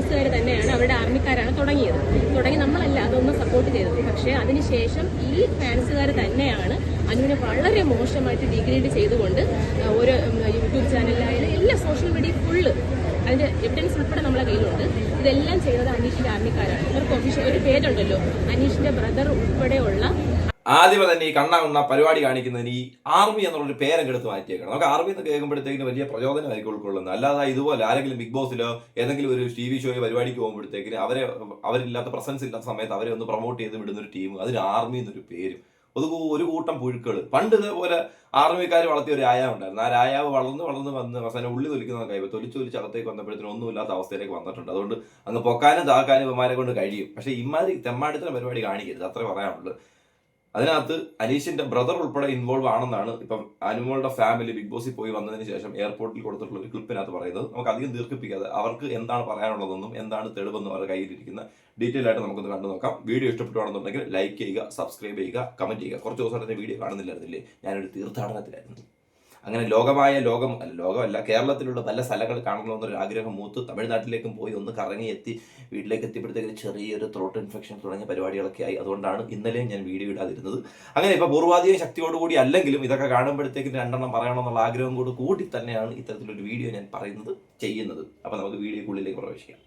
ഫാൻസുകാർ തന്നെയാണ് അവരുടെ ആർമിക്കാരാണ് തുടങ്ങിയത്. തുടങ്ങി നമ്മളല്ല അതൊന്നും സപ്പോർട്ട് ചെയ്തത്. പക്ഷേ അതിനുശേഷം ഈ ഫാൻസുകാർ തന്നെയാണ് അനുവിനെ വളരെ മോശമായിട്ട് ഡിഗ്രേഡ് ചെയ്തുകൊണ്ട് ഒരു യൂട്യൂബ് ചാനലിലായാലും എല്ലാ സോഷ്യൽ മീഡിയ ഫുള്ള് അതിന്റെ എവിഡൻസ് ഉൾപ്പെടെ നമ്മളെ കയ്യിലുണ്ട്. ഇതെല്ലാം ചെയ്തത് അനീഷിന്റെ ആർമിക്കാരാണ്. ഇവർക്ക് ഒഫീഷ്യൽ ഒരു പേരുണ്ടല്ലോ. അനീഷിന്റെ ബ്രദർ ഉൾപ്പെടെയുള്ള ആദ്യമേ തന്നെ ഈ കണ്ണ പരിപാടി കാണിക്കുന്നതിന് ഈ ആർമി എന്നുള്ളൊരു പേരൊക്കെ എടുത്ത് മാറ്റിയേക്കണം. നമുക്ക് ആർമി എന്ന് കേൾക്കുമ്പോഴത്തേക്കിന് വലിയ പ്രചോദനമായിരിക്കും ഉൾക്കൊള്ളുന്നത്. അല്ലാതെ ഇതുപോലെ ആരെങ്കിലും ബിഗ് ബോസിലോ ഏതെങ്കിലും ഒരു ടി വി ഷോയോ പരിപാടിക്ക് പോകുമ്പോഴത്തേക്കിന് അവരെ അവരില്ലാത്ത പ്രസൻസ് ഇല്ലാത്ത സമയത്ത് അവരെ ഒന്ന് പ്രൊമോട്ട് ചെയ്ത് വിടുന്ന ഒരു ടീം അതിന് ആർമി എന്നൊരു പേരും. അത് ഒരു കൂട്ടം പുഴുക്കൾ പണ്ട് ഇതേപോലെ ആർമിക്കാർ വളർത്തിയ ഒരു രായാവ് ഉണ്ടായിരുന്നു. ആ രായാവ് വളർന്ന് വളർന്ന് വന്ന് അവസാനം ഉള്ളി തൊലിക്കുന്ന കൈ തൊലിച്ച് തൊലിച്ച് അകത്തേക്ക് വന്നപ്പോഴത്തേനും ഒന്നുമില്ലാത്ത അവസ്ഥയിലേക്ക് വന്നിട്ടുണ്ട്. അതുകൊണ്ട് അങ്ങ് പൊക്കാനും താക്കാനും ഇവന്മാരെ കൊണ്ട് കഴിയും. പക്ഷേ ഇമാതിരി തെമ്മാടിത്തരം പരിപാടി കാണിക്കരുത്. അത്രേ പറയാനുള്ളൂ. അതിനകത്ത് അനീഷിന്റെ ബ്രദർ ഉൾപ്പെടെ ഇൻവോൾവ് ആണെന്നാണ് ഇപ്പം അനുമോളുടെ ഫാമിലി ബിഗ് ബോസിൽ പോയി വന്നതിന് ശേഷം എയർപോർട്ടിൽ കൊടുത്തിട്ടുള്ള ഒരു ക്ലിപ്പിനകത്ത് പറയുന്നത്. നമുക്ക് അധികം ദീർഘിപ്പിക്കാതെ അവർക്ക് എന്താണ് പറയാനുള്ളതെന്നും എന്താണ് തെളിവെന്നും അവരുടെ കയ്യിലിരിക്കുന്ന ഡീറ്റെയിൽ ആയിട്ട് നമുക്കൊന്ന് കണ്ടു നോക്കാം. വീഡിയോ ഇഷ്ടപ്പെട്ടുവാണെന്നുണ്ടെങ്കിൽ ലൈക്ക് ചെയ്യുക സബ്സ്ക്രൈബ് ചെയ്യുക കമന്റ് ചെയ്യുക. കുറച്ച് ദിവസമായിട്ട് വീഡിയോ കാണുന്നില്ലായിരുന്നില്ലേ? ഞാനൊരു തീർത്ഥാടനത്തിലായിരുന്നു. അങ്ങനെ ലോകമായ ലോകം ലോകമല്ല കേരളത്തിലുള്ള പല സ്ഥലങ്ങൾ കാണണമെന്നൊരു ആഗ്രഹം മൂത്ത് തമിഴ്നാട്ടിലേക്കും പോയി ഒന്ന് കറങ്ങി എത്തി വീട്ടിലേക്ക് എത്തിയപ്പോഴത്തേക്ക് ചെറിയൊരു ത്രോട്ട് ഇൻഫെക്ഷൻ തുടങ്ങിയ പരിപാടികളൊക്കെ ആയി. അതുകൊണ്ടാണ് ഇന്നലെയും ഞാൻ വീഡിയോ ഇടാതിരുന്നത്. അങ്ങനെ ഇപ്പോൾ പൂർവാധിക ശക്തിയോടുകൂടി അല്ലെങ്കിലും ഇതൊക്കെ കാണുമ്പോഴത്തേക്കും രണ്ടെണ്ണം പറയണമെന്നുള്ള ആഗ്രഹം കൂടി കൂടി തന്നെയാണ് ഇത്തരത്തിലൊരു വീഡിയോ ഞാൻ പറയുന്നത് ചെയ്യുന്നത്. അപ്പോൾ നമുക്ക് വീഡിയോക്കുള്ളിലേക്ക് പ്രവേശിക്കാം.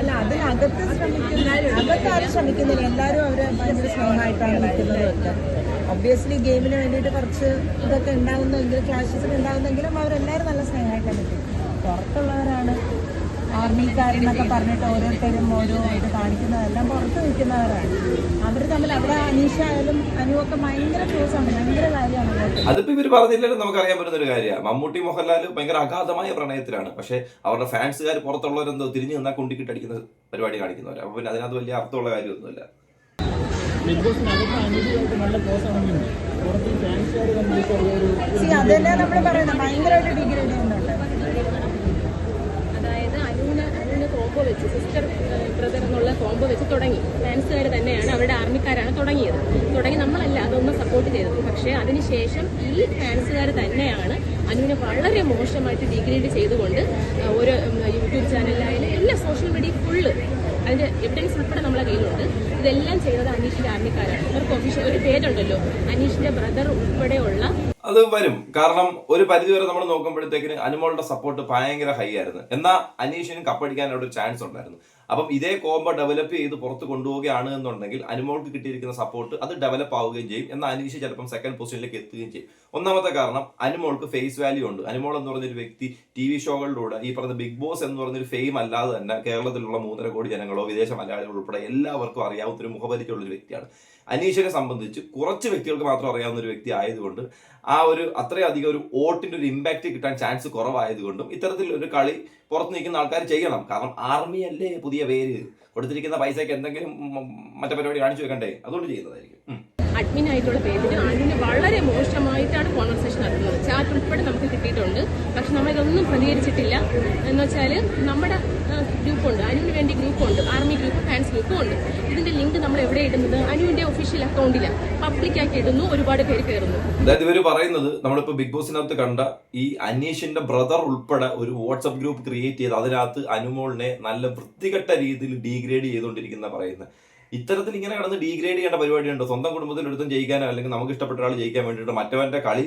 അല്ല അതിനകത്ത് ശ്രമിക്കുന്ന ശ്രമിക്കുന്നില്ല. എല്ലാവരും അവരെ ഭയങ്കര സ്നേഹമായിട്ടാണ് നിൽക്കുന്നത്. ഒബ്വിയസ്ലി ഗെയിമിന് വേണ്ടിയിട്ട് കുറച്ച് ഇതൊക്കെ ഉണ്ടാകുന്നെങ്കിലും ക്ലാഷസ് ഉണ്ടാകുന്നെങ്കിലും അവരെല്ലാവരും നല്ല സ്നേഹമായിട്ടാണ് നിൽക്കുന്നത് പുറത്തുള്ളവരാണ് ആർമിക്കാരെന്നൊക്കെ പറഞ്ഞിട്ട് ഓരോരുത്തരും ഓരോ ഇത് കാണിക്കുന്നതെല്ലാം പുറത്ത് നിൽക്കുന്നവരാണ്. അവർ തമ്മിൽ അവിടെ അനീഷ ആയാലും അനുവൊക്കെ ഭയങ്കര ക്ലോസാണ് ഭയങ്കര കാര്യമാണ് അതിപ്പോ ഇവർ പറഞ്ഞില്ലെങ്കിലും നമുക്ക് അറിയാൻ പറ്റുന്ന ഒരു കാര്യമാണ്. മമ്മൂട്ടി മോഹൻലാൽ ഭയങ്കര അഗാധമായ പ്രണയത്തിലാണ്. പക്ഷേ അവരുടെ ഫാൻസുകാർ പുറത്തുള്ളവരെന്തോ തിരിഞ്ഞു നിന്നാൽ കുണ്ടിക്കിട്ടടിക്കുന്ന പരിപാടി കാണിക്കുന്നവർ അപ്പൊ പിന്നെ അതിനകത്ത് വലിയ അർത്ഥമുള്ള കാര്യമൊന്നുമില്ല. ബിഗ് ബോസിനകത്ത് അനീതിയായിട്ട് നല്ല ക്ലോസ് ആണെങ്കിലും പുറത്ത് ഫാൻസുകാർ തമ്മിൽ ചെറിയൊരു അതല്ലേ നമ്മൾ പറയുന്നത്. ഭയങ്കരമായിട്ട് ഡിഗ്രേഡ് ചെയ്യുന്നുണ്ട് അതായത് അരുണ് അരുണ് കോമ്പോ വെച്ച് സിസ്റ്റർ ബ്രദർ എന്നുള്ള കോമ്പോ വെച്ച് തുടങ്ങി. ഫാൻസുകാർ തന്നെയാണ് അവരുടെ ആർമിക്കാരാണ് തുടങ്ങിയത്. തുടങ്ങി നമ്മളല്ല അതൊന്നും സപ്പോർട്ട് ചെയ്തത്. പക്ഷേ അതിനുശേഷം ഈ ഫാൻസുകാർ തന്നെയാണ് അനുവിനെ വളരെ മോശമായിട്ട് ഡീഗ്രേഡ് ചെയ്തുകൊണ്ട് ഒരു യൂട്യൂബ് ചാനലിലായാലും എല്ലാ സോഷ്യൽ മീഡിയ ഫുള്ള് അതിന്റെ എവിഡൻസ് ഉൾപ്പെടെ നമ്മളെ കയ്യിലുണ്ട്. ഇതെല്ലാം ചെയ്തത് അനീഷിന്റെ ആർമിക്കാരാണ്. അവർക്ക് ഒഫീഷ്യൽ ഒരു പേരുണ്ടല്ലോ അനീഷിന്റെ ബ്രദർ ഉൾപ്പെടെയുള്ള അത് വരും. കാരണം ഒരു പരിധിവരെ നമ്മൾ നോക്കുമ്പോഴത്തേക്കിന് അനുമോളുടെ സപ്പോർട്ട് ഭയങ്കര ഹൈ ആയിരുന്നു. എന്നാൽ അനീഷിനും കപ്പടിക്കാൻ ഒരു ചാൻസ് ഉണ്ടായിരുന്നു. അപ്പം ഇതേ കോംബോ ഡെവലപ്പ് ചെയ്ത് പുറത്ത് കൊണ്ടുപോവുകയാണ് എന്നുണ്ടെങ്കിൽ അനുമോൾക്ക് കിട്ടിയിരിക്കുന്ന സപ്പോർട്ട് അത് ഡെവലപ്പ് ആവുകയും ചെയ്യും. എന്നാൽ അനീഷ് ചിലപ്പം സെക്കൻഡ് പൊസിഷനിലേക്ക് എത്തുകയും ചെയ്യും. ഒന്നാമത്തെ കാരണം അനുമോൾക്ക് ഫേസ് വാല്യൂ ഉണ്ട്. അനുമോൾ എന്ന് പറഞ്ഞൊരു വ്യക്തി ടി വി ഷോകളിലൂടെ ഈ പറഞ്ഞ ബിഗ് ബോസ് എന്ന് പറഞ്ഞൊരു ഫെയിം അല്ലാതെ തന്നെ കേരളത്തിലുള്ള മൂന്നര കോടി ജനങ്ങളോ വിദേശ മലയാളികളോ ഉൾപ്പെടെ എല്ലാവർക്കും അറിയാവുന്ന ഒരു മുഖപരിചയമുള്ള ഒരു വ്യക്തിയാണ്. അനീഷിനെ സംബന്ധിച്ച് കുറച്ച് വ്യക്തികൾക്ക് മാത്രം അറിയാവുന്ന ഒരു വ്യക്തി ആയതുകൊണ്ട് ആ ഒരു അത്രയധികം ഒരു വോട്ടിന്റെ ഒരു ഇമ്പാക്റ്റ് കിട്ടാൻ ചാൻസ് കുറവായതുകൊണ്ടും ഇത്തരത്തിലൊരു കളി പുറത്ത് നിൽക്കുന്ന ആൾക്കാർ ചെയ്യണം. കാരണം ആർമി അല്ലേ പുതിയ പേര് കൊടുത്തിരിക്കുന്ന പൈസയ്ക്ക് എന്തെങ്കിലും മറ്റേ പരിപാടി കാണിച്ചു വെക്കണ്ടേ അതുകൊണ്ട് ചെയ്യുന്നതായിരിക്കും. അഡ്മിൻ ആയിട്ടുള്ള പേജിന് അതിന് വളരെ മോശമായിട്ടാണ് കോൺവെർസേഷൻ നടത്തുന്നത് ചാറ്റ് ഉൾപ്പെടെ നമുക്ക് കിട്ടിയിട്ടുണ്ട്. പക്ഷെ നമ്മളിതൊന്നും പ്രതികരിച്ചിട്ടില്ല. എന്ന് വെച്ചാൽ നമ്മുടെ ഗ്രൂപ്പുണ്ട് അനുവിന് വേണ്ടി ഗ്രൂപ്പുണ്ട് ആർമി ഗ്രൂപ്പ് ഫാൻസ് ഗ്രൂപ്പും ഉണ്ട്. ഇതിന്റെ ലിങ്ക് നമ്മൾ എവിടെ ഇടുന്നത്? അനുവിന്റെ ഒഫീഷ്യൽ അക്കൗണ്ടിലാണ് പബ്ലിക്കാക്കി ഇടുന്നു. ഒരുപാട് പേര് കയറുന്നു. അതായത് ഇവർ പറയുന്നത് നമ്മളിപ്പോ ബിഗ് ബോസിനകത്ത് കണ്ട ഈ അനീഷിന്റെ ബ്രദർ ഉൾപ്പെടെ ഒരു വാട്സപ്പ് ഗ്രൂപ്പ് ക്രിയേറ്റ് ചെയ്ത് അതിനകത്ത് അനുമോളിനെ നല്ല വൃത്തികെട്ട രീതിയിൽ ഡീഗ്രേഡ് ചെയ്തുകൊണ്ടിരിക്കുന്ന പറയുന്നത്. ഇത്തരത്തിൽ ഇങ്ങനെ കിടന്ന് ഡീഗ്രേഡ് ചെയ്യേണ്ട പരിപാടിയുണ്ട്? സ്വന്തം കുടുംബത്തിൽ ഒരുത്തും ജയിക്കാനോ അല്ലെങ്കിൽ നമുക്ക് ഇഷ്ടപ്പെട്ട ഒരാൾ ജയിക്കാൻ വേണ്ടിയിട്ട് മറ്റവന്റെ കളി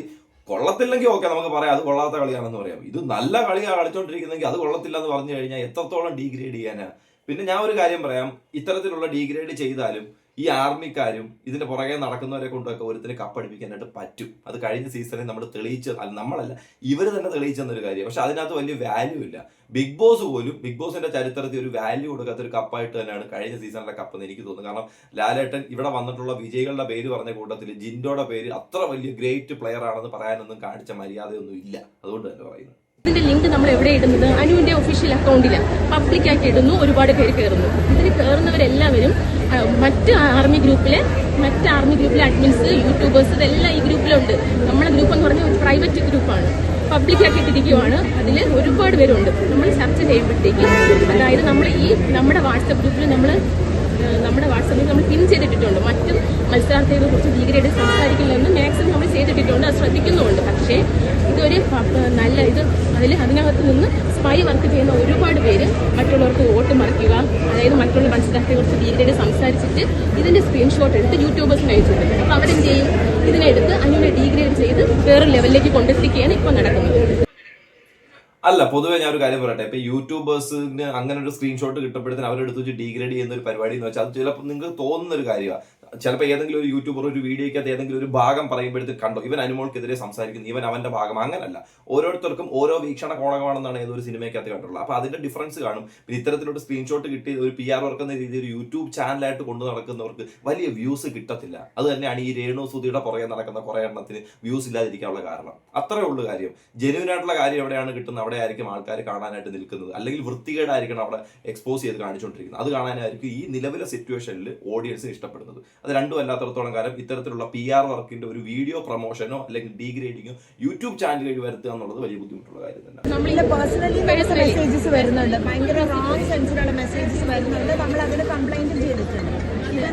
കൊള്ളത്തില്ലെങ്കിൽ ഓക്കെ നമുക്ക് പറയാം അത് കൊള്ളാത്ത കളിയാണെന്ന് പറയാം. ഇത് നല്ല കളിയാണ് കളിച്ചോണ്ടിരിക്കുന്നെങ്കിൽ അത് കൊള്ളത്തില്ല എന്ന് പറഞ്ഞു കഴിഞ്ഞാൽ എത്രത്തോളം ഡീഗ്രേഡ് ചെയ്യാനാ? പിന്നെ ഞാൻ ഒരു കാര്യം പറയാം ഇത്തരത്തിലുള്ള ഡീഗ്രേഡ് ചെയ്താലും ഈ ആർമിക്കാരും ഇതിന്റെ പുറകെ നടക്കുന്നവരെ കൊണ്ടൊക്കെ ഒരുത്തിന് കപ്പടിപ്പിക്കാനായിട്ട് പറ്റും. അത് കഴിഞ്ഞ സീസണിൽ നമ്മൾ തെളിയിച്ച അല്ല നമ്മളല്ല ഇവർ തന്നെ തെളിയിച്ചെന്നൊരു കാര്യം. പക്ഷെ അതിനകത്ത് വലിയ വാല്യൂ ഇല്ല. ബിഗ് ബോസ് പോലും ബിഗ് ബോസിന്റെ ചരിത്രത്തിൽ ഒരു വാല്യൂ കൊടുക്കാത്ത ഒരു കപ്പായിട്ട് തന്നെയാണ് കഴിഞ്ഞ സീസണിലെ കപ്പ് എന്ന് എനിക്ക് തോന്നുന്നു. കാരണം ലാലേട്ടൻ ഇവിടെ വന്നിട്ടുള്ള വിജയികളുടെ പേര് പറഞ്ഞ കൂട്ടത്തിൽ ജിൻഡോയുടെ പേര് അത്ര വലിയ ഗ്രേറ്റ് പ്ലെയർ ആണെന്ന് പറയാനൊന്നും കാണിച്ച മര്യാദയൊന്നും ഇല്ല. അതുകൊണ്ട് തന്നെ പറയുന്നു. ഇതിന്റെ ലിങ്ക് നമ്മൾ എവിടെ ഇടുന്നത്? അനുവിന്റെ ഒഫീഷ്യൽ അക്കൗണ്ടിലാണ് പബ്ലിക്കാക്കി ഇടുന്നു. ഒരുപാട് പേര് കയറുന്നു ഇതിന് കയറുന്നവരെല്ലാവരും മറ്റ് ആർമി ഗ്രൂപ്പിലെ മറ്റ് ആർമി ഗ്രൂപ്പിലെ അഡ്മിൻസ് യൂട്യൂബേഴ്സ് ഇതെല്ലാം ഈ ഗ്രൂപ്പിലുണ്ട് നമ്മളെ ഗ്രൂപ്പ് എന്ന് പറഞ്ഞാൽ ഒരു പ്രൈവറ്റ് ഗ്രൂപ്പാണ് പബ്ലിക്കാക്കി ഇട്ടിരിക്കുവാണ്. അതിൽ ഒരുപാട് പേരുണ്ട്. നമ്മൾ ചർച്ച ചെയ്യുമ്പോഴത്തേക്കും അതായത് നമ്മൾ ഈ നമ്മുടെ വാട്സപ്പ് ഗ്രൂപ്പിൽ നമ്മൾ നമ്മുടെ വാട്സപ്പിൽ നമ്മൾ പിൻ ചെയ്തിട്ടിട്ടുണ്ട്. മറ്റു മത്സരാർത്ഥികളെ കുറിച്ച് ഭീകരമായിട്ട് സംസാരിക്കില്ലെന്ന് മാക്സിമം നമ്മൾ ചെയ്തിട്ടിട്ടുണ്ട്. അത് ശ്രദ്ധിക്കുന്നുമുണ്ട്. പക്ഷേ ഇതൊരു നല്ല ഇത് അതിൽ അതിനകത്ത് നിന്ന് സ്പൈ വർക്ക് ചെയ്യുന്ന ഒരുപാട് പേര് മറ്റുള്ളവർക്ക് വോട്ട് മറിക്കുക അതായത് മറ്റുള്ള മനസ്സിലാക്കിയെ കുറിച്ച് ഡീറ്റെയിൽ സംസാരിച്ചിട്ട് ഇതിന്റെ സ്ക്രീൻഷോട്ട് എടുത്ത് യൂട്യൂബേഴ്സിന് അയച്ചിട്ടുണ്ട്. അപ്പൊ അപ്പോൾ അവരെന്ത് ചെയ്യും? ഇതിനെടുത്ത് അതിനെ ഡീഗ്രേഡ് ചെയ്ത് വേറെ ലെവലിലേക്ക് കൊണ്ടെത്തിക്കുകയാണ് ഇപ്പോൾ നടക്കുന്നത്. അല്ല പൊതുവെ ഞാൻ ഒരു കാര്യം പറയട്ടെ. ഇപ്പൊ യൂട്യൂബേഴ്സിന് അങ്ങനെ ഒരു സ്ക്രീൻഷോട്ട് കിട്ടപ്പെടുത്തിന് അവരെടുത്ത് വെച്ച് ഡീഗ്രേഡ് ചെയ്യുന്ന ഒരു പരിപാടി എന്ന് വെച്ചാൽ അത് ചിലപ്പോൾ നിങ്ങൾക്ക് തോന്നുന്ന ഒരു കാര്യമാണ് ചിലപ്പോൾ ഏതെങ്കിലും ഒരു യൂട്യൂബർ ഒരു വീഡിയോയ്ക്കകത്ത് ഏതെങ്കിലും ഒരു ഭാഗം പറയുമ്പോഴത്തേക്ക് കണ്ടോ ഇവൻ അനുമോൾക്കെതിരെ സംസാരിക്കുന്നു ഇവൻ അവന്റെ ഭാഗം അങ്ങനല്ല. ഓരോരുത്തർക്കും ഓരോ വീക്ഷണ കോണകമാണെന്നാണ് ഏതൊരു സിനിമയ്ക്കകത്ത് കണ്ടുള്ളത് അപ്പൊ അതിന്റെ ഡിഫറൻസ് കാണും. പിന്നെ ഇത്തരത്തിലൊരു സ്ക്രീൻഷോട്ട് കിട്ടി ഒരു പി ആർ വർക്ക് എന്ന രീതിയിൽ ഒരു യൂട്യൂബ് ചാനലായിട്ട് കൊണ്ടു നടക്കുന്നവർക്ക് വലിയ വ്യൂസ് കിട്ടത്തില്ല. അത് തന്നെയാണ് ഈ രേണു സുധിയുടെ പുറകെ നടക്കുന്ന കുറെ എണ്ണത്തിന് വ്യൂസ് ഇല്ലാതിരിക്കാനുള്ള കാരണം. അത്രേ ഉള്ളൂ കാര്യം. ജെന്യൂൻ ആയിട്ടുള്ള കാര്യം എവിടെയാണ് കിട്ടുന്നത്? അവിടെ ആയിരിക്കും ആൾക്കാർ കാണാനായിട്ട് നിൽക്കുന്നത്. അല്ലെങ്കിൽ വൃത്തികേടായിരിക്കണം അവിടെ എക്സ്പോസ് ചെയ്ത് കാണിച്ചുകൊണ്ടിരിക്കുന്നത്. അത് കാണാനായിരിക്കും ഈ നിലവിലെ സിറ്റുവേഷനിൽ ഓഡിയൻസ് ഇഷ്ടപ്പെടുന്നത്. അത് രണ്ടും അല്ലാത്തടത്തോളം കാലം ഇത്തരത്തിലുള്ള പി ആർ വർക്കിന്റെ ഒരു വീഡിയോ പ്രൊമോഷനോ അല്ലെങ്കിൽ ഡീഗ്രേഡിങ്ങോ യൂട്യൂബ് ചാനൽ വഴി വരുത്തുക എന്നുള്ളത് വലിയ ബുദ്ധിമുട്ടുള്ള കാര്യം തന്നെ. പേഴ്സണലി മെസ്സേജസ് വരുന്നുണ്ട്. ഭയങ്കര റോങ് സെൻസിലുള്ള മെസ്സേജസ് വരുന്നുണ്ട്. നമ്മൾ അതിന് കംപ്ലൈന്റും ചെയ്തിട്ടുണ്ട്. ഇത്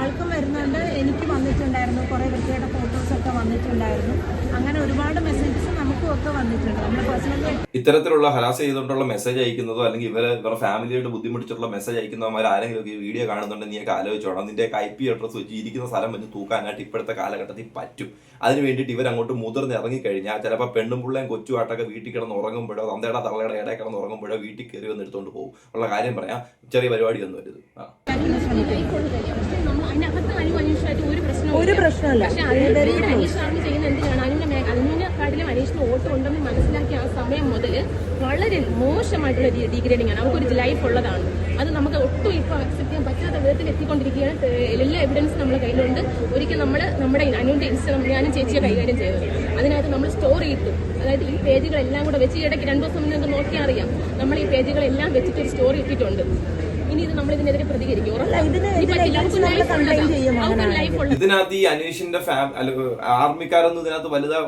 ആൾക്കും വരുന്നുണ്ട്. എനിക്ക് വന്നിട്ടുണ്ടായിരുന്നു. കുറേ വൃത്തിയുടെ ഫോട്ടോസ് ഒക്കെ വന്നിട്ടുണ്ടായിരുന്നു. അങ്ങനെ ഒരുപാട് മെസ്സേജസ് നമുക്കും ഒക്കെ വന്നിട്ടുണ്ട്. നമ്മൾ പേഴ്സണലി ഇത്തരത്തിലുള്ള ഹരാസ് ചെയ്തുകൊണ്ടുള്ള മെസ്സേജ് അയക്കുന്നതോ അല്ലെങ്കിൽ ഇവരെ ഇവരുടെ ഫാമിലിയായിട്ട് ബുദ്ധിമുട്ടിച്ചിട്ടുള്ള മെസ്സേജ് അയക്കുന്നവന്മാർ ആരെങ്കിലും ഒക്കെ ഈ വീഡിയോ കാണുന്നുണ്ടെങ്കിൽ നീയൊക്കെ ആലോചിച്ചോണം നിന്റെ ഐ പി അഡ്രസ് വെച്ച് ഇരിക്കുന്ന സ്ഥലം വെച്ച് തൂക്കാനായിട്ട് ഇപ്പോഴത്തെ കാലഘട്ടത്തിൽ പറ്റും. അതിന് വേണ്ടിയിട്ട് ഇവർ അങ്ങോട്ട് മുതിർന്ന് ഇറങ്ങിക്കഴിഞ്ഞാൽ ചിലപ്പോൾ പെണ്ണും പിള്ളേം കൊച്ചുമായിട്ടൊക്കെ വീട്ടിൽ കിടന്ന് ഉറങ്ങുമ്പോഴോ തന്തയുടെ തള്ളയുടെ ഇടയിൽ കിടന്ന് ഉറങ്ങുമ്പോഴോ വീട്ടിൽ കയറി വന്ന് എടുത്തുകൊണ്ട് പോകും. ഉള്ള കാര്യം പറയാം. ചെറിയ പരിപാടി ഒന്നും വരുത് ആ. ഒരു പ്രശ്നമല്ല അനീഷിന് വോട്ട് ഉണ്ടെന്ന് മനസ്സിലാക്കിയ ആ സമയം മുതൽ വളരെ മോശമായിട്ടുള്ള ഡീഗ്രേഡിംഗ് ആണ് അവർക്കൊരു ലൈഫ് ഉള്ളതാണ്. അത് നമുക്ക് ഒട്ടും ഇപ്പോൾ അക്സെപ്റ്റ് ചെയ്യാൻ പറ്റാത്ത വിധത്തിൽ എത്തിക്കൊണ്ടിരിക്കുകയാണ്. എല്ലാ എവിഡൻസ് നമ്മുടെ കയ്യിലുണ്ട്. ഒരിക്കൽ നമ്മൾ നമ്മുടെ അനുവിന്റെ ഇൻസ്റ്റഗ്രാം ഞാനും ചേച്ചിയെ കൈകാര്യം ചെയ്തത്. അതിനകത്ത് നമ്മൾ സ്റ്റോറി ഇട്ടു. അതായത് ഈ പേജുകളെല്ലാം കൂടെ വെച്ച് ഇടയ്ക്ക് രണ്ടു ദിവസം മുന്നേ നോക്കിയാൽ അറിയാം. നമ്മൾ ഈ പേജുകളെല്ലാം വെച്ചിട്ട് ഒരു സ്റ്റോറി ഇട്ടിട്ടുണ്ട്. ഇനി ഇത് നമ്മൾ ഇതിനെതിരെ പ്രതികരിക്കും. ഇതിനകത്ത് ഈ അനീഷിന്റെ ഫാം അല്ല ആർമിക്കാരൊന്നും ഇതിനകത്ത് വലുതാ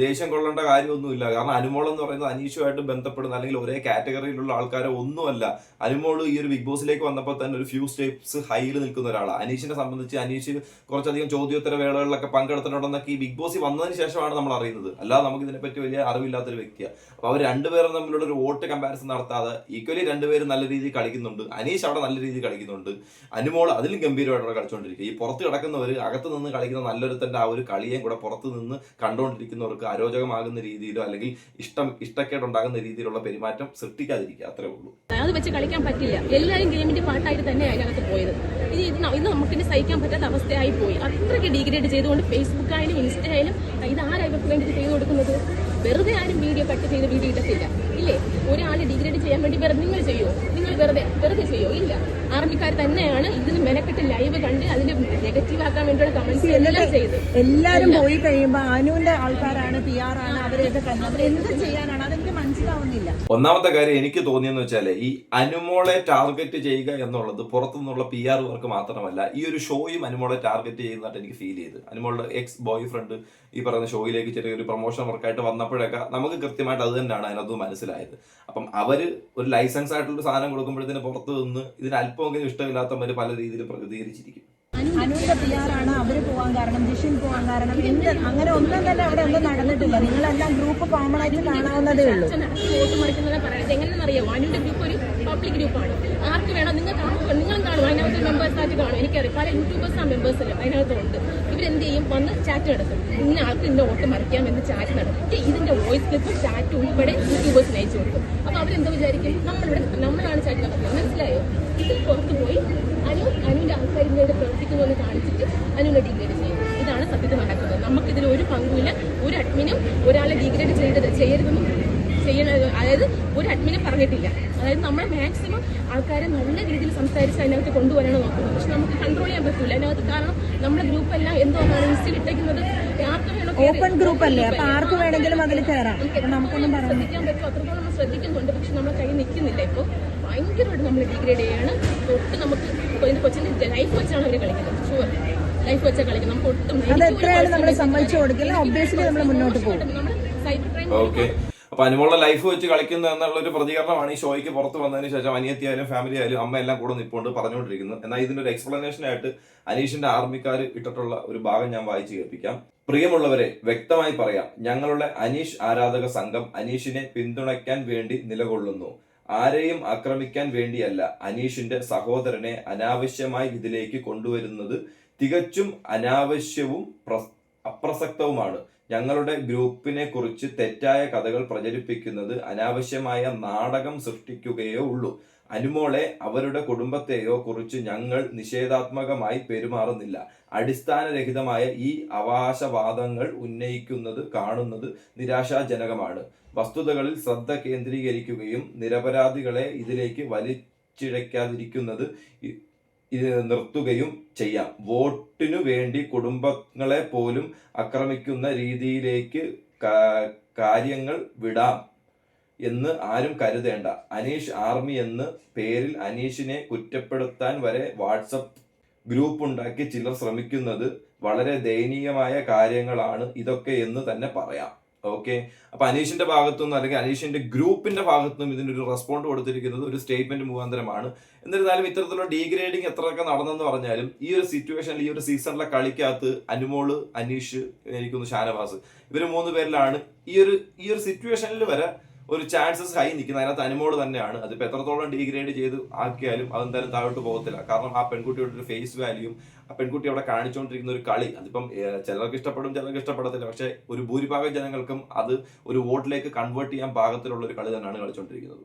ദേഷ്യം കൊള്ളേണ്ട കാര്യമൊന്നുമില്ല. കാരണം അനുമോൾ എന്ന് പറയുന്നത് അനീഷുമായിട്ട് ബന്ധപ്പെടുന്ന അല്ലെങ്കിൽ ഒരേ കാറ്റഗറിയിലുള്ള ആൾക്കാരെ ഒന്നുമല്ല. അനുമോൾ ഈ ഒരു ബിഗ് ബോസിലേക്ക് വന്നപ്പോൾ തന്നെ ഒരു ഫ്യൂ സ്റ്റെപ്സ് ഹൈയിൽ നിൽക്കുന്ന ഒരാളാണ് അനീഷിനെ സംബന്ധിച്ച് അനീഷ് കുറച്ചധികം ചോദ്യോത്തര വേളകളിലൊക്കെ പങ്കെടുത്തിട്ടുണ്ടെന്നൊക്കെ ഈ ബിഗ് ബോസിൽ വന്നതിന് ശേഷമാണ് നമ്മൾ അറിയുന്നത്. അല്ലാതെ നമുക്ക് ഇതിനെപ്പറ്റി വലിയ അറിവില്ലാത്തൊരു വ്യക്തിയാണ് അപ്പൊ അവർ രണ്ടുപേരും തമ്മിലുള്ള ഒരു വോട്ട് കമ്പാരിസൺ നടത്താതെ ഈക്വലി രണ്ടുപേരും നല്ല രീതിയിൽ കളിക്കുന്നുണ്ട്. അനീഷ് അവിടെ നല്ല രീതിയിൽ കളിക്കുന്നുണ്ട്. അനുമോൾ അതിലും ഗംഭീരമായിട്ട് അവിടെ കളിച്ചുകൊണ്ടിരിക്കുക ഈ പുറത്ത് കിടക്കുന്നവർ അകത്ത് നിന്ന് കളിക്കുന്ന നല്ലൊരുത്തന്റെ ആ ഒരു കളിയെയും കൂടെ പുറത്ത് നിന്ന് കണ്ടുകൊണ്ടിരിക്കുന്നവർക്ക് അരോചകമാകുന്ന രീതിയിലോ അല്ലെങ്കിൽ ഇഷ്ടം ഇഷ്ടക്കേടുണ്ടാകുന്ന രീതിയിലുള്ള പെരുമാറ്റം സൃഷ്ടിക്കാതിരിക്കുക. അത്രേ ഉള്ളൂ. അത് വെച്ച് കളിക്കാൻ പറ്റില്ല. എല്ലാവരും ഗെയിമിന്റെ പാട്ടായിട്ട് തന്നെ അതിനകത്ത് പോയത്. ഇനി ഇത് ഇന്ന് നമുക്ക് നമുക്കിനി സഹിക്കാൻ പറ്റാത്ത അവസ്ഥയായി പോയി. അത്രയ്ക്ക് ഡിഗ്രേഡ് ചെയ്തുകൊണ്ട് ഫേസ്ബുക്കായാലും ഇൻസ്റ്റായാലും ഇത് ആരാ ഇവർക്ക് വേണ്ടി ചെയ്തു കൊടുക്കുന്നത്? വെറുതെ ആരും വീഡിയോ കട്ട് ചെയ്ത് വീഡിയോ ഇടത്തില്ല. ഇല്ലേ? ഒരാൾ ഡിഗ്രേഡ് ചെയ്യാൻ വേണ്ടി വെറുതെ നിങ്ങൾ ചെയ്യോ? നിങ്ങൾ വെറുതെ വെറുതെ ചെയ്യോ? ഇല്ല. ആർമിക്കാർ തന്നെയാണ് ഇതിന് മെനക്കെട്ട് ലൈവ് കണ്ട് അതിന് നെഗറ്റീവ് ആക്കാൻ വേണ്ടിയുള്ള കമന്റ്സ് എല്ലാം ചെയ്ത് എല്ലാരും പോയി കഴിയുമ്പോ അനുവിന്റെ ആൾക്കാരാണ് പി ആർ ആണ് അവരെയൊക്കെ അവരെന്ത് ചെയ്യാനാണ് ഒന്നാമത്തെ കാര്യം എനിക്ക് തോന്നിയെന്ന് വെച്ചാൽ ഈ അനുമോളെ ടാർഗറ്റ് ചെയ്യുക എന്നുള്ളത് പുറത്തുനിന്നുള്ള പി ആർ വർക്ക് മാത്രമല്ല ഈ ഒരു ഷോയും അനുമോളെ ടാർഗറ്റ് ചെയ്യുന്നതായിട്ട് എനിക്ക് ഫീൽ ചെയ്ത്. അനുമോളുടെ എക്സ് ബോയ് ഫ്രണ്ട് ഈ പറയുന്ന ഷോയിലേക്ക് ചെറിയൊരു പ്രൊമോഷൻ വർക്കായിട്ട് വന്നപ്പോഴൊക്കെ നമുക്ക് കൃത്യമായിട്ട് അത് തന്നെയാണ് അതിനകത്ത് മനസ്സിലായത്. അപ്പം അവർ ഒരു ലൈസൻസ് ആയിട്ടുള്ള സാധനം കൊടുക്കുമ്പോഴത്തേന് പുറത്ത് നിന്ന് ഇതിന് അല്പമെങ്കിലും ഇഷ്ടമില്ലാത്തവര് പല രീതിയിൽ പ്രതികരിച്ചിരിക്കും. അനുവിന്റെ പി ആർ ആണ് അവർ പോവാൻ കാരണം ജിഷിൻ പോകാൻ കാരണം എന്ത് അങ്ങനെ ഒന്നും തന്നെ അവിടെ ഒന്നും നടന്നിട്ടില്ല. നിങ്ങളെല്ലാം ഗ്രൂപ്പ് കോമൺ ആയിട്ട് കാണാവുന്നതേ ഉള്ളൂ. പബ്ലിക് ഗ്രൂപ്പാണ് മെമ്പേഴ്സ് ആയിട്ട് കാണും. പല ചെയ്യും? വന്ന് ചാറ്റ് ആൾക്ക് എന്ന് ചാറ്റ് ഇതിന്റെ വോയിസ് ക്ലിപ്പും ചാറ്റ് ഉൾപ്പെടെ യൂട്യൂബേഴ്സിന് അയച്ചു കൊടുക്കും. അപ്പൊ അവരെന്താ വിചാരിക്കും? നമ്മളിവിടെ നമ്മളാണ് ചാറ്റ് നടത്തുന്നത്. മനസ്സിലായോ? ഇതിൽ പുറത്ത് പോയി അനു അനുവിന്റെ ആൾക്കാർ ഇതിനായിട്ട് പ്രവർത്തിക്കുന്നു എന്ന് കാണിച്ചിട്ട് അതിനുള്ള ഡിഗ്രേഡ് ചെയ്യും. ഇതാണ് സത്യത്തിൽ നടക്കുന്നത്. നമുക്കിതിൽ ഒരു പങ്കുമില്ല. ഒരു അഡ്മിനും ഒരാളെ ഡിഗ്രേഡ് ചെയ്തത് ചെയ്യരുതെന്നും ചെയ്യണ അതായത് ഒരു അഡ്മിനും പറഞ്ഞിട്ടില്ല. അതായത് നമ്മൾ മാക്സിമം ആൾക്കാരെ നല്ല രീതിയിൽ സംസാരിച്ച് അതിനകത്ത് കൊണ്ടുവരാണ് നോക്കുന്നത് പക്ഷെ നമുക്ക് കൺട്രോൾ ചെയ്യാൻ പറ്റില്ല അതിനകത്ത് കാരണം നമ്മുടെ ഗ്രൂപ്പ് എല്ലാം എന്തോന്നാണ് ഇൻസ്റ്റിൽ ഇട്ടേക്കുന്നത്? ഓപ്പൺ ഗ്രൂപ്പ് അല്ലേ? അപ്പൊ ആർക്ക് വേണമെങ്കിലും അതിൽ കയറാം. നമുക്കൊന്നും പറയാൻ ശ്രദ്ധിക്കാൻ പറ്റും അത്രത്തോളം നമ്മൾ ശ്രദ്ധിക്കുന്നുണ്ട്. പക്ഷെ നമ്മളെ കൈ നിൽക്കുന്നില്ല ഇപ്പോൾ ഭയങ്കരമായിട്ട് നമ്മൾ ഡിഗ്രേഡ് ചെയ്യാണ്. തൊട്ട് നമുക്ക് കൊച്ചിന്റെ ലൈഫ് വെച്ചാണ് അവർ കളിക്കുന്നത്. ഷുവർ ലൈഫ് വെച്ചാൽ കളിക്കുന്നത്. നമുക്ക് ഒട്ടും അത് എത്രയാണ് നമ്മൾ സമ്മതിച്ചു കൊടുക്കില്ല ഒബ്വിയസ്ലി നമ്മൾ മുന്നോട്ട് പോകും. നമ്മൾ സൈബർ ക്രൈം അപ്പൊ അനുമോളുടെ ലൈഫ് വെച്ച് കളിക്കുന്നു എന്നുള്ള ഒരു പ്രതികരണമാണ് ഈ ഷോയ്ക്ക് പുറത്ത് വന്നതിന് ശേഷം അനിയത്തിയായാലും ഫാമിലി ആയാലും അമ്മ എല്ലാം കൂടെ നിപ്പോണ്ട് പറഞ്ഞുകൊണ്ടിരിക്കുന്നത്. എന്നാൽ ഇതിന്റെ ഒരു എക്സ്പ്ലനേഷൻ ആയിട്ട് അനീഷിന്റെ ആർമിക്കാർ ഇട്ടിട്ടുള്ള ഒരു ഭാഗം ഞാൻ വായിച്ചു കേൾപ്പിക്കാം. പ്രിയമുള്ളവരെ വ്യക്തമായി പറയാം. ഞങ്ങളുടെ അനീഷ് ആരാധക സംഘം അനീഷിനെ പിന്തുണയ്ക്കാൻ വേണ്ടി നിലകൊള്ളുന്നു. ആരെയും ആക്രമിക്കാൻ വേണ്ടിയല്ല അനീഷിന്റെ സഹോദരനെ അനാവശ്യമായി ഇതിലേക്ക് കൊണ്ടുവരുന്നത്. തികച്ചും അനാവശ്യവും അപ്രസക്തവുമാണ്. ഞങ്ങളുടെ ഗ്രൂപ്പിനെ കുറിച്ച് തെറ്റായ കഥകൾ പ്രചരിപ്പിക്കുന്നത് അനാവശ്യമായ നാടകം സൃഷ്ടിക്കുകയോ ഉള്ളൂ. അനുമോളെ അവരുടെ കുടുംബത്തെയോ കുറിച്ച് ഞങ്ങൾ നിഷേധാത്മകമായി പെരുമാറുന്നില്ല. അടിസ്ഥാനരഹിതമായ ഈ അവകാശവാദങ്ങൾ ഉന്നയിക്കുന്നത് കാണുന്നത് നിരാശാജനകമാണ്. വസ്തുതകളിൽ ശ്രദ്ധ കേന്ദ്രീകരിക്കുകയും നിരപരാധികളെ ഇതിലേക്ക് വലിച്ചിഴയ്ക്കാതിരിക്കുന്നത് ഇത് നിർത്തുകയും ചെയ്യാം. വോട്ടിനു വേണ്ടി കുടുംബങ്ങളെ പോലും ആക്രമിക്കുന്ന രീതിയിലേക്ക് കാര്യങ്ങൾ വിടാം എന്ന് ആരും കരുതേണ്ട. അനീഷ് ആർമി എന്ന് പേരിൽ അനീഷിനെ കുറ്റപ്പെടുത്താൻ വരെ വാട്സപ്പ് ഗ്രൂപ്പ് ഉണ്ടാക്കി ചിലർ ശ്രമിക്കുന്നത് വളരെ ദയനീയമായ കാര്യങ്ങളാണ് ഇതൊക്കെ എന്ന് തന്നെ പറയാം. ഓക്കെ അപ്പൊ അനീഷിന്റെ ഭാഗത്തുനിന്ന് അല്ലെങ്കിൽ അനീഷിന്റെ ഗ്രൂപ്പിന്റെ ഭാഗത്തുനിന്നും ഇതിനൊരു റെസ്പോണ്ട് കൊടുത്തിരിക്കുന്നത് ഒരു സ്റ്റേറ്റ്മെന്റ് മുഖാന്തരമാണ്. എന്നിരുന്നാലും ഇത്തരത്തിലുള്ള ഡീഗ്രേഡിങ് എത്രയൊക്കെ നടന്നെന്ന് പറഞ്ഞാലും ഈ ഒരു സിറ്റുവേഷനിൽ ഈ ഒരു സീസണിലെ കളിക്കകത്ത് അനുമോൾ അനീഷ് എനിക്കൊന്ന് ഷാനവാസ് ഇവർ മൂന്ന് പേരിലാണ് ഈ ഒരു ഈ ഒരു സിറ്റുവേഷനിൽ വരെ ഒരു ചാൻസസ് ഹൈ നിൽക്കുന്നത് അതിനകത്ത് അനുമോട് തന്നെയാണ്. അതിപ്പോൾ എത്രത്തോളം ഡീഗ്രേഡ് ചെയ്ത് ആക്കിയാലും അതെന്തായാലും താഴോട്ട് പോകത്തില്ല. കാരണം ആ പെൺകുട്ടിയുടെ ഒരു ഫേസ് വാല്യൂയും ആ പെൺകുട്ടി അവിടെ കാണിച്ചുകൊണ്ടിരിക്കുന്ന ഒരു കളി അതിപ്പം ചിലർക്ക് ഇഷ്ടപ്പെടും ചിലർക്ക് ഇഷ്ടപ്പെടത്തില്ല. പക്ഷേ ഒരു ഭൂരിഭാഗം ജനങ്ങൾക്കും അത് ഒരു വോട്ടിലേക്ക് കൺവേർട്ട് ചെയ്യാൻ പാകത്തിലുള്ള ഒരു കളി തന്നെയാണ് കളിച്ചുകൊണ്ടിരിക്കുന്നത്